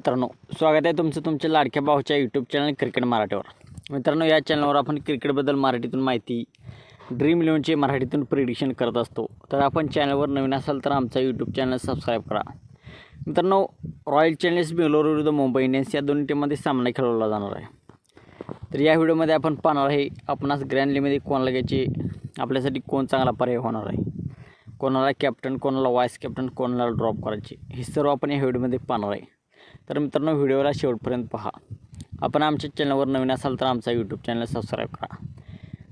मित्रांनो स्वागत आहे तुमचं तुमच्या लाडक्या भाऊच्या यूट्यूब चॅनल क्रिकेट मराठीवर. मित्रांनो या चॅनलवर आपण क्रिकेटबद्दल मराठीतून माहिती ड्रीम इलेव्हनचे मराठीतून प्रिडिक्शन करत असतो. तर आपण चॅनलवर नवीन असाल तर आमचा यूट्यूब चॅनल सबस्क्राईब करा. मित्रांनो रॉयल चॅलेंजर्स बेंगलोर विरुद्ध मुंबई इंडियन्स या दोन्ही टीममध्ये सामना खेळवला जाणार आहे. तर या व्हिडिओमध्ये आपण पाहणार आहे आपणास ग्रँड लीगमध्ये कोणाला घ्यायचे आपल्यासाठी कोण चांगला पर्याय होणार आहे? कोणाला कॅप्टन कोणाला वाईस कॅप्टन कोणाला ड्रॉप करायचे? हे सर्व आपण या व्हिडिओमध्ये पाहणार आहे. तर मित्रांनो व्हिडिओला शेवटपर्यंत पहा. आपण आमच्या चॅनलवर नवीन असाल तर आमचा यूट्यूब चॅनल सबस्क्राईब करा.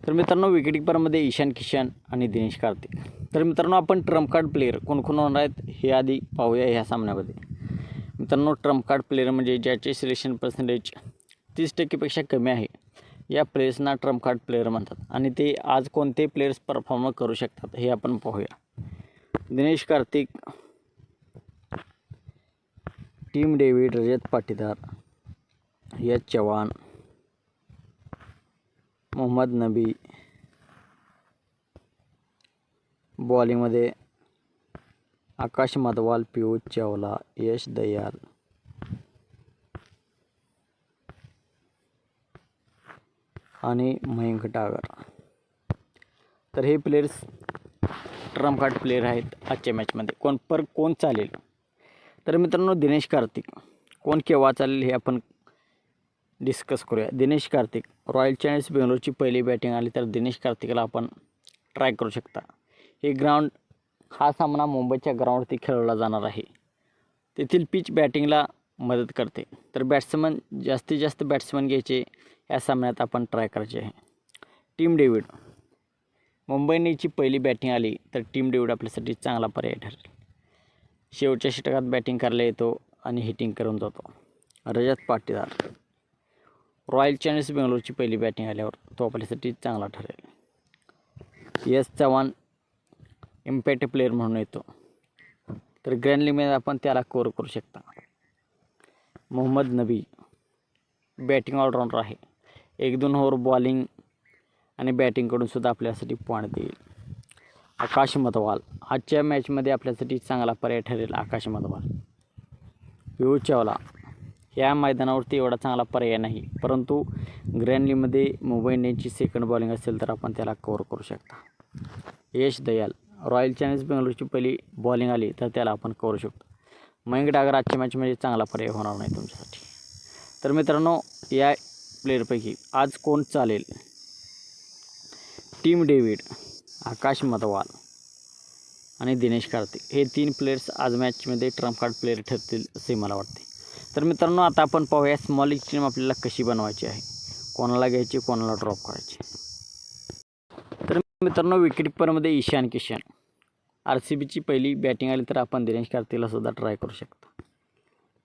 तर मित्रांनो विकेटकीपरमध्ये ईशान किशन आणि दिनेश कार्तिक. तर मित्रांनो आपण ट्रम्प कार्ड प्लेअर कोण कोण होणार आहेत हे आधी पाहूया ह्या सामन्यामध्ये. मित्रांनो ट्रम्प कार्ड प्लेअर म्हणजे ज्याचे सिलेक्शन पर्सेंटेज तीस टक्केपेक्षा कमी आहे या प्लेयर्सना ट्रम्प कार्ड प्लेअर म्हणतात. आणि ते आज कोणते प्लेयर्स परफॉर्म करू शकतात हे आपण पाहूया. दिनेश कार्तिक टीम डेव्हिड रजत पाटीदार यश चव्हाण मोहम्मद नबी बॉलिंगमध्ये आकाश मदवाल पियुष चावला यश दयाल. आणि मयंक टागर. तर हे प्लेयर्स ट्रम्प कार्ड प्लेयर आहेत आजच्या मॅचमध्ये कोण पर कोण चालेल? तर मित्रांनो दिनेश कार्तिक. कोण केव्हा चालेल हे आपण डिस्कस करूया. दिनेश कार्तिक रॉयल चॅलेंजर्स बेंगलोरची पहिली बॅटिंग आली तर दिनेश कार्तिकला आपण ट्राय करू शकता. हे ग्राउंड हा सामना मुंबईच्या ग्राउंडवरती खेळवला जाणार आहे. तेथील पिच बॅटिंगला मदत करते. तर बॅट्समन जास्तीत जास्त बॅट्समन घ्यायचे या सामन्यात आपण ट्राय करायचे आहे. टीम डेव्हिड मुंबईनेची पहिली बॅटिंग आली तर टीम डेव्हिड आपल्यासाठी चांगला पर्याय ठरेल. शेवटच्या षटकात बॅटिंग करायला येतो आणि हिटिंग करून जातो. रजत पाटीदार. रॉयल चॅलेंजर्स बेंगलोरची पहिली बॅटिंग आल्यावर तो आपल्यासाठी चांगला ठरेल. यश चव्हाण इम्पॅक्ट प्लेअर म्हणून येतो. तर ग्रँड लीगमध्ये आपण त्याला कोर करू शकता. मोहम्मद नबी बॅटिंग ऑलराऊंडर आहे. एक दोन ओव्हर बॉलिंग आणि बॅटिंगकडून सुद्धा आपल्यासाठी पॉईंट देईल. आकाश मधवाल. आजच्या मॅचमध्ये आपल्यासाठी चांगला पर्याय ठरेल आकाश मधवाल. पियुष चावला या मैदानावरती एवढा चांगला पर्याय नाही परंतु ग्रँडलीमध्ये मुंबई इंडियन्सची सेकंड बॉलिंग असेल तर आपण त्याला कव्हर करू शकता. यश दयाल रॉयल चॅलेंज बेंगलोरची पहिली बॉलिंग आली तर त्याला आपण करू शकतो. मयंक डागर आजच्या मॅचमध्ये चांगला पर्याय होणार नाही तुमच्यासाठी. तर मित्रांनो या प्लेयरपैकी आज कोण चालेल? Team David. आकाश मधवाल आणि दिनेश कार्तिक. हे तीन प्लेयर्स आज मॅचमध्ये ट्रम्प कार्ड प्लेयर ठरतील असे मला वाटते तर मित्रांनो आता आपण पाहूया स्मॉल लीग टीम आपल्याला कशी बनवायची आहे. कोणाला घ्यायची कोणाला ड्रॉप करायची. तर मित्रांनो विकेटकीपरमध्ये ईशान किशन. आर सी बीची पहिली बॅटिंग आली तर आपण दिनेश कार्तिकला सुद्धा ट्राय करू शकतो.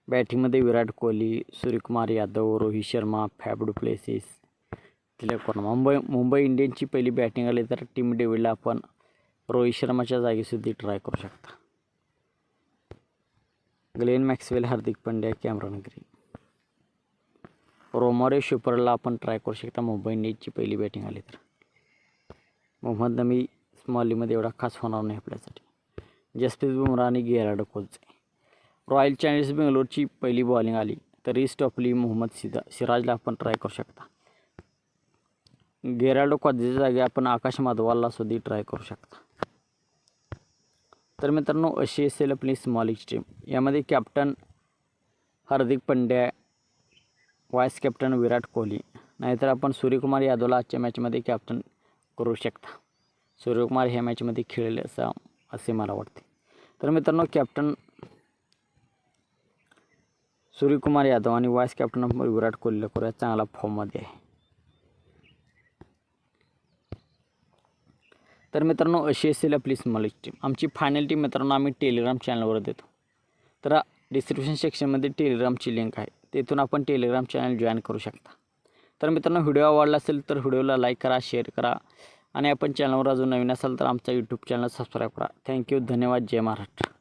बॅटिंगमध्ये विराट कोहली सूर्यकुमार यादव रोहित शर्मा फॅब प्लेसेस तिलक वर्मा मुंबई मुंबई इंडियन्सची पहिली बॅटिंग आली तर टीम डेव्हिडला आपण रोहित शर्माच्या जागेसुद्धा ट्राय करू शकता. Glenn Maxwell Hardik Pandya Cameron Green. Romario शुपरला आपण ट्राय करू शकता. मुंबई इंडियन्सची पहिली बॅटिंग आली तर. मोहम्मद नमी स्मॉलीमध्ये एवढा खास होणार नाही आपल्यासाठी. जसप्रीत बुमराह आणि गेराड कोचचे रॉयल चॅलेंजर्स बेंगलोरची पहिली बॉलिंग आली तर ईस्ट ऑफली मोहम्मद सिदा सिराजला आपण ट्राय करू शकता. गेराडो कॉजेच्या जागी आपण आकाश माधवाला सुद्धा ट्राय करू शकता. तर मित्रांनो अशी असेल आपली स्मॉल टीम यामध्ये captain Hardik Pandya vice captain Virat Kohli नाहीतर आपण सूर्यकुमार यादवला आजच्या मॅचमध्ये कॅप्टन करू शकता. सूर्यकुमार ह्या मॅचमध्ये खेळले असा असे मला वाटते. तर मित्रांनो कॅप्टन सूर्यकुमार यादव आणि वाईस कॅप्टन विराट कोहलीला करूया. चांगला फॉर्ममध्ये आहे. तर मित्रांनो अशी असेल आपली स्मॉल टीम आमची फायनल टीम मित्रांनो आम्ही टेलिग्राम चॅनलवर देतो. तर डिस्क्रिप्शन सेक्शनमध्ये टेलिग्रामची लिंक आहे. तेथून आपण टेलिग्राम चॅनल जॉईन करू शकता. तर मित्रांनो व्हिडिओ आवडला असेल तर व्हिडिओला लाईक करा शेअर करा. आणि आपण चॅनलवर अजून नवीन असाल तर आमचा यूट्यूब चॅनल सबस्क्राईब करा. थँक्यू धन्यवाद. जय महाराष्ट्र.